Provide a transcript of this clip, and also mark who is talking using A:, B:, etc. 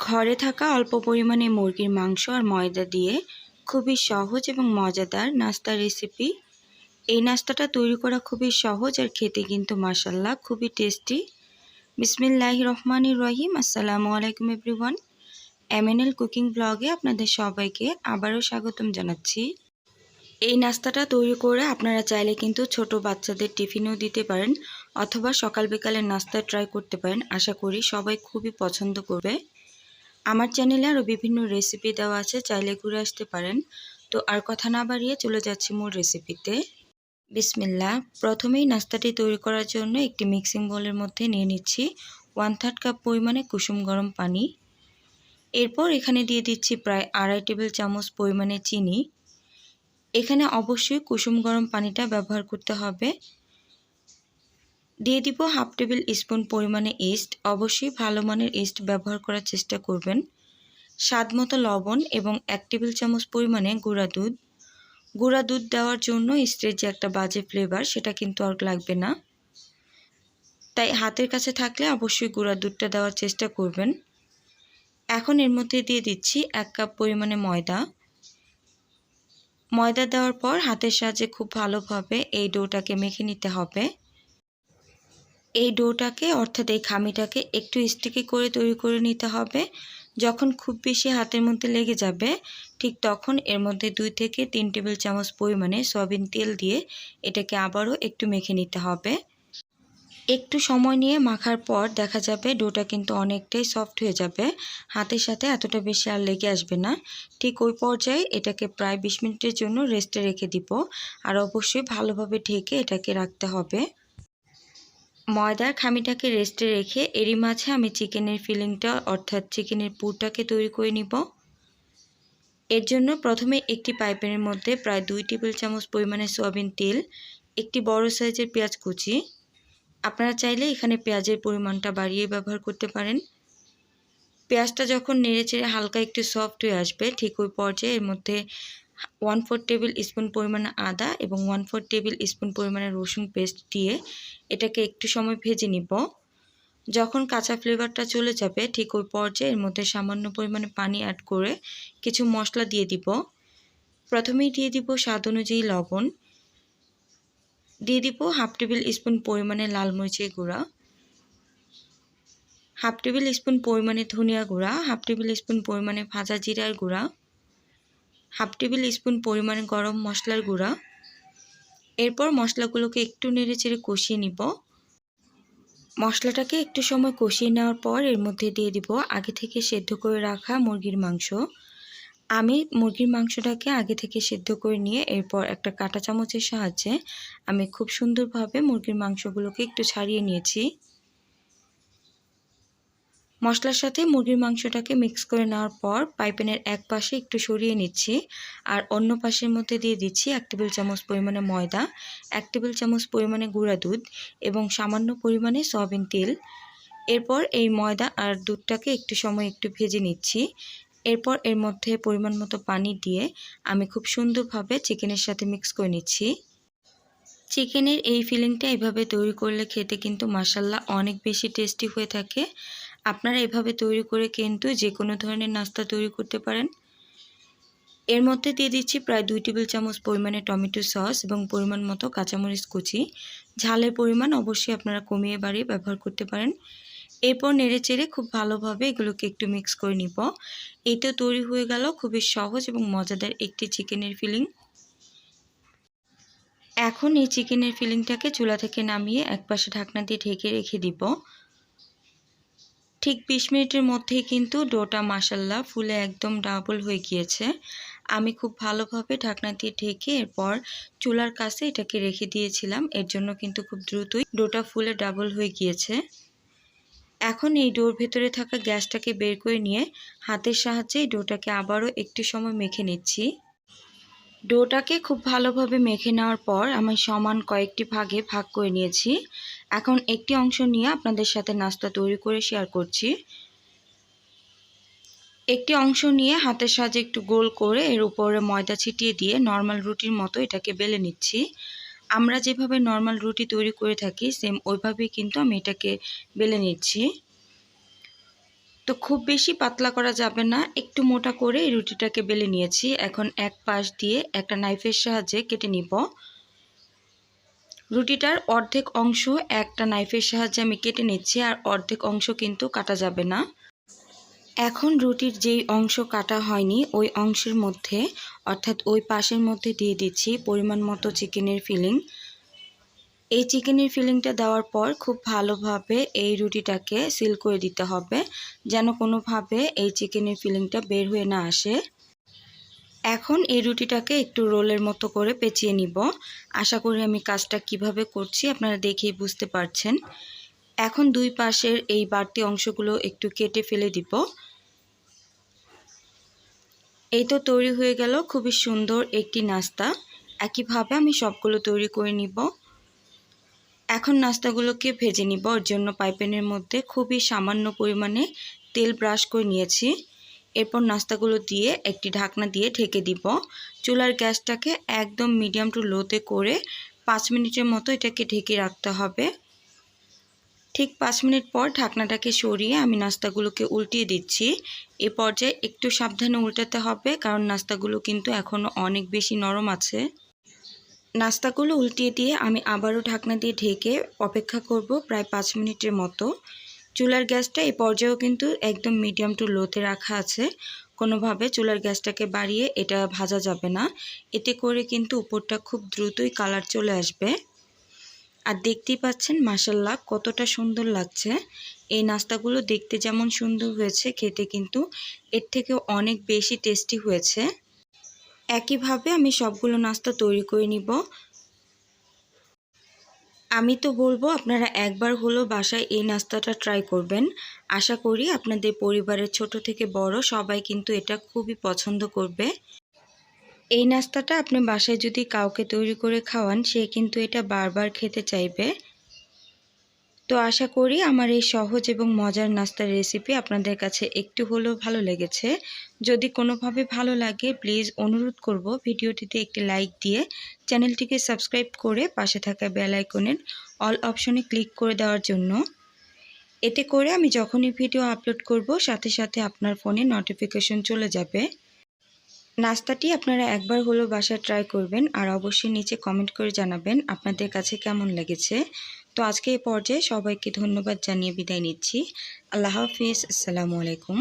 A: ঘরে থাকা অল্প পরিমাণে মুরগির মাংস আর ময়দা দিয়ে খুবই সহজ এবং মজাদার নাস্তার রেসিপি এই নাস্তাটা তৈরি করা খুবই সহজ আর খেতে কিন্তু মাসাল্লাহ খুবই টেস্টি বিসমিল্লাহ রহমান রহিম। আসসালামু আলাইকুম এভরিওয়ান এমএনএল কুকিং ব্লগে আপনাদের সবাইকে আবারও স্বাগতম জানাচ্ছি। এই নাস্তাটা তৈরি করে আপনারা চাইলে কিন্তু ছোট বাচ্চাদের টিফিনও দিতে পারেন অথবা সকাল বিকালের নাস্তা ট্রাই করতে পারেন। আশা করি সবাই খুবই পছন্দ করবে। আমার চ্যানেলে আরও বিভিন্ন রেসিপি দেওয়া আছে, চাইলে ঘুরে আসতে পারেন। তো আর কথা না বাড়িয়ে চলে যাচ্ছি মূল রেসিপিতে বিসমিল্লা প্রথমেই নাস্তাটি তৈরি করার জন্য একটি মিক্সিং বোলের মধ্যে নিয়ে নিচ্ছি ওয়ান থার্ড কাপ পরিমাণে কুসুম গরম পানি। এরপর এখানে দিয়ে দিচ্ছি প্রায় আড়াই টেবিল চামচ পরিমাণে চিনি। এখানে অবশ্যই কুসুম গরম পানিটা ব্যবহার করতে হবে। দিয়ে দিব হাফ টেবিল স্পুন পরিমাণে ইস্ট। অবশ্যই ভালো মানের ইস্ট ব্যবহার করার চেষ্টা করবেন। স্বাদ মতো লবণ এবং এক টেবিল চামচ পরিমাণে গুঁড়া দুধ। গুঁড়া দুধ দেওয়ার জন্য ইস্টের যে একটা বাজে ফ্লেভার সেটা কিন্তু আর লাগবে না। তাই হাতের কাছে থাকলে অবশ্যই গুঁড়া দুধটা দেওয়ার চেষ্টা করবেন। এখন এর মধ্যে দিয়ে দিচ্ছি এক কাপ পরিমাণে ময়দা। ময়দা দেওয়ার পর হাতের সাহায্যে খুব ভালোভাবে এই ডোটাকে মেখে নিতে হবে। এই ডোটাকে, অর্থাৎ এই খামিটাকে একটু স্টিকি করে তৈরি করে নিতে হবে। যখন খুব বেশি হাতের মধ্যে লেগে যাবে, ঠিক তখন এর মধ্যে দুই থেকে তিন টেবিল চামচ পরিমাণে সয়াবিন তেল দিয়ে এটাকে আবারও একটু মেখে নিতে হবে। একটু সময় নিয়ে মাখার পর দেখা যাবে ডোটা কিন্তু অনেকটাই সফট হয়ে যাবে। হাতের সাথে এতটা বেশি আর লেগে আসবে না। ঠিক ওই পর্যায়ে এটাকে প্রায় বিশ মিনিটের জন্য রেস্টে রেখে দিব। আর অবশ্যই ভালোভাবে ঢেকে এটাকে রাখতে হবে। ময়দার খামিটাকে রেস্টে রেখে এরই মাঝে আমি চিকেনের ফিলিংটা, অর্থাৎ চিকেনের পুরটাকে তৈরি করে নিব। এর জন্য প্রথমে একটি পাইপের মধ্যে প্রায় দুই টেবিল চামচ পরিমাণে সয়াবিন তেল, একটি বড় সাইজের পেঁয়াজ কুচি। আপনারা চাইলে এখানে পেঁয়াজের পরিমাণটা বাড়িয়ে ব্যবহার করতে পারেন। পেঁয়াজটা যখন নেড়ে চেড়ে হালকা একটু সফট হয়ে আসবে, ঠিক ওই পর্যায়ে এর মধ্যে ওয়ান ফোর টেবিল স্পুন পরিমাণে আদা এবং ওয়ান ফোর টেবিল স্পুন পরিমাণে রসুন পেস্ট দিয়ে এটাকে একটু সময় ভেজে নিব। যখন কাঁচা ফ্লেভারটা চলে যাবে, ঠিক ওই পর্যায়ে এর মধ্যে সামান্য পরিমাণে পানি অ্যাড করে কিছু মশলা দিয়ে দিব। প্রথমেই দিয়ে দিব স্বাদ অনুযায়ী লবণ। দিয়ে দিব হাফ টেবিল স্পুন পরিমাণে লাল মরিচের গুঁড়া। হাফ টেবিল স্পুন পরিমাণে ধনিয়া গুঁড়া, হাফ টেবিল স্পুন পরিমাণে ভাজা জিরার গুঁড়া। হাফ টেবিল স্পুন পরিমাণে গরম মশলার গুঁড়া। এরপর মশলাগুলোকে একটু নেড়ে চেড়ে কষিয়ে নিব। মশলাটাকে একটু সময় কষিয়ে নেওয়ার পর এর মধ্যে দিয়ে দিব আগে থেকে সেদ্ধ করে রাখা মুরগির মাংস। আমি মুরগির মাংসটাকে আগে থেকে সেদ্ধ করে নিয়ে এরপর একটা কাঁটা চামচের সাহায্যে আমি খুব সুন্দরভাবে মুরগির মাংসগুলোকে একটু ছাড়িয়ে নিয়েছি। মশলার সাথে মুরগির মাংসটাকে মিক্স করে নেওয়ার পর পাইপেনের এক পাশে একটু সরিয়ে নিচ্ছি। আর অন্য পাশের মধ্যে দিয়ে দিচ্ছি এক টেবিল চামচ পরিমাণে ময়দা, এক টেবিল চামচ পরিমাণে গুঁড়া দুধ এবং সামান্য পরিমাণে সয়াবিন তেল। এরপর এই ময়দা আর দুধটাকে একটু সময় একটু ভেজে নিচ্ছি। এরপর এর মধ্যে পরিমাণ মতো পানি দিয়ে আমি খুব সুন্দরভাবে চিকেনের সাথে মিক্স করে নিচ্ছি। চিকেনের এই ফিলিংটা এভাবে তৈরি করলে খেতে কিন্তু মাসাল্লা অনেক বেশি টেস্টি হয়ে থাকে। আপনারা এভাবে তৈরি করে কিন্তু যে কোনো ধরনের নাস্তা তৈরি করতে পারেন। এর মধ্যে দিয়ে দিচ্ছি প্রায় দুই টেবিল চামচ পরিমাণে টমেটো সস এবং পরিমাণ মতো কাঁচামরিচ কুচি। ঝালের পরিমাণ অবশ্যই আপনারা কমিয়ে বাড়িয়ে ব্যবহার করতে পারেন। এরপর নেড়ে চেড়ে খুব ভালোভাবে এগুলোকে একটু মিক্স করে নিব। এই তো তৈরি হয়ে গেল খুবই সহজ এবং মজাদার একটি চিকেনের ফিলিং। এখন এই চিকেনের ফিলিংটাকে চুলা থেকে নামিয়ে একপাশে ঢাকনা দিয়ে ঢেকে রেখে দিব। ঠিক বিশ মিনিটের মধ্যেই কিন্তু ডোটা মাসাল্লা ফুলে একদম ডাবল হয়ে গিয়েছে। আমি খুব ভালোভাবে ঢাকনা দিয়ে ঢেকে এরপর চুলার কাছে এটাকে রেখে দিয়েছিলাম। এর জন্য কিন্তু খুব দ্রুতই ডোটা ফুলে ডাবল হয়ে গিয়েছে। এখন এই ডোর ভেতরে থাকা গ্যাসটাকে বের করে নিয়ে হাতের সাহায্যে ডোটাকে আবারও একটু সময় মেখে নিচ্ছি। ডোটাকে খুব ভালোভাবে মেখে নেওয়ার পর আমি সমান কয়েকটি ভাগে ভাগ করে নিয়েছি। এখন একটি অংশ নিয়ে আপনাদের সাথে নাস্তা তৈরি করে শেয়ার করছি। একটি অংশ নিয়ে হাতের সাহায্যে একটু গোল করে এর উপরে ময়দা ছিটিয়ে দিয়ে নর্মাল রুটির মতো এটাকে বেলে নিচ্ছি। আমরা যেভাবে নর্মাল রুটি তৈরি করে থাকি সেম ওইভাবেই কিন্তু আমি এটাকে বেলে নিচ্ছি। তো খুব বেশি পাতলা করা যাবে না। একটু মোটা করে এই রুটিটাকে বেলে নিয়েছি। এখন এক পাশ দিয়ে একটা নাইফের সাহায্যে কেটে নিব। রুটিটার অর্ধেক অংশ একটা নাইফের সাহায্যে আমি কেটে নিচ্ছি আর অর্ধেক অংশ কিন্তু কাটা যাবে না। এখন রুটির যেই অংশ কাটা হয়নি, ওই অংশের মধ্যে, অর্থাৎ ওই পাশের মধ্যে দিয়ে দিচ্ছি পরিমাণ মতো চিকেনের ফিলিং এই চিকেনের ফিলিংটা দেওয়ার পর খুব ভালোভাবে এই রুটিটাকে সিল করে দিতে হবে, যেন কোনোভাবে এই চিকেনের ফিলিংটা বের হয়ে না আসে। এখন এই রুটিটাকে একটু রোলের মতো করে পেঁচিয়ে নিব। আশা করি আমি কাজটা কীভাবে করছি আপনারা দেখেই বুঝতে পারছেন। এখন দুই পাশের এই বাড়তি অংশগুলো একটু কেটে ফেলে দিব। এই তো তৈরি হয়ে গেল, খুবই সুন্দর একটি নাস্তা। একইভাবে আমি সবগুলো তৈরি করে নিব। এখন নাস্তাগুলোকে ভেজে নিব। ওর জন্য পাইপেনের মধ্যে খুবই সামান্য পরিমাণে তেল ব্রাশ করে নিয়েছি। এরপর নাস্তাগুলো দিয়ে একটি ঢাকনা দিয়ে ঢেকে দিব। চুলার গ্যাসটাকে একদম মিডিয়াম টু লোতে করে পাঁচ মিনিটের মতো এটাকে ঢেকে রাখতে হবে। ঠিক পাঁচ মিনিট পর ঢাকনাটাকে সরিয়ে আমি নাস্তাগুলোকে উল্টিয়ে দিচ্ছি। এ পর্যায়ে একটু সাবধানে উল্টাতে হবে, কারণ নাস্তাগুলো কিন্তু এখনও অনেক বেশি নরম আছে। নাস্তাগুলো উল্টিয়ে দিয়ে আমি আবারও ঢাকনা দিয়ে ঢেকে অপেক্ষা করব প্রায় পাঁচ মিনিটের মতো। চুলার গ্যাসটা এই পর্যায়েও কিন্তু একদম মিডিয়াম টু লোতে রাখা আছে। কোনোভাবে চুলার গ্যাসটাকে বাড়িয়ে এটা ভাজা যাবে না। এতে করে কিন্তু উপরটা খুব দ্রুতই কালার চলে আসবে। আর দেখতেই পাচ্ছেন মাসাল্লাহ কতটা সুন্দর লাগছে। এই নাস্তাগুলো দেখতে যেমন সুন্দর হয়েছে, খেতে কিন্তু এর থেকে অনেক বেশি টেস্টি হয়েছে। একইভাবে আমি সবগুলো নাস্তা তৈরি করে নিব। আমি তো বলব, আপনারা একবার হলো বাসায় এই নাস্তাটা ট্রাই করবেন। আশা করি আপনাদের পরিবারের ছোট থেকে বড় সবাই কিন্তু এটা খুবই পছন্দ করবে। এই নাস্তাটা আপনি বাসায় যদি কাউকে তৈরি করে খাওয়ান, সে কিন্তু এটা বারবার খেতে চাইবে। তো আশা করি আমার এই সহজ এবং মজার নাস্তার রেসিপি আপনাদের কাছে একটু হলেও ভালো লেগেছে। যদি কোনোভাবে ভালো লাগে প্লিজ অনুরোধ করব ভিডিওটিতে একটি লাইক দিয়ে চ্যানেলটিকে সাবস্ক্রাইব করে পাশে থাকা বেল আইকনের অল অপশনে ক্লিক করে দেওয়ার জন্য। এতে করে আমি যখনই ভিডিও আপলোড করব, সাথে সাথে আপনার ফোনে নোটিফিকেশন চলে যাবে। নাস্তাটি আপনারা একবার হলো বাসায় ট্রাই করবেন আর অবশ্যই নিচে কমেন্ট করে জানাবেন আপনাদের কাছে কেমন লেগেছে। তো আজকে এই পর্যায়ে সবাইকে ধন্যবাদ জানিয়ে বিদায় নিচ্ছি। আল্লাহ হাফিজ। আসসালামু আলাইকুম।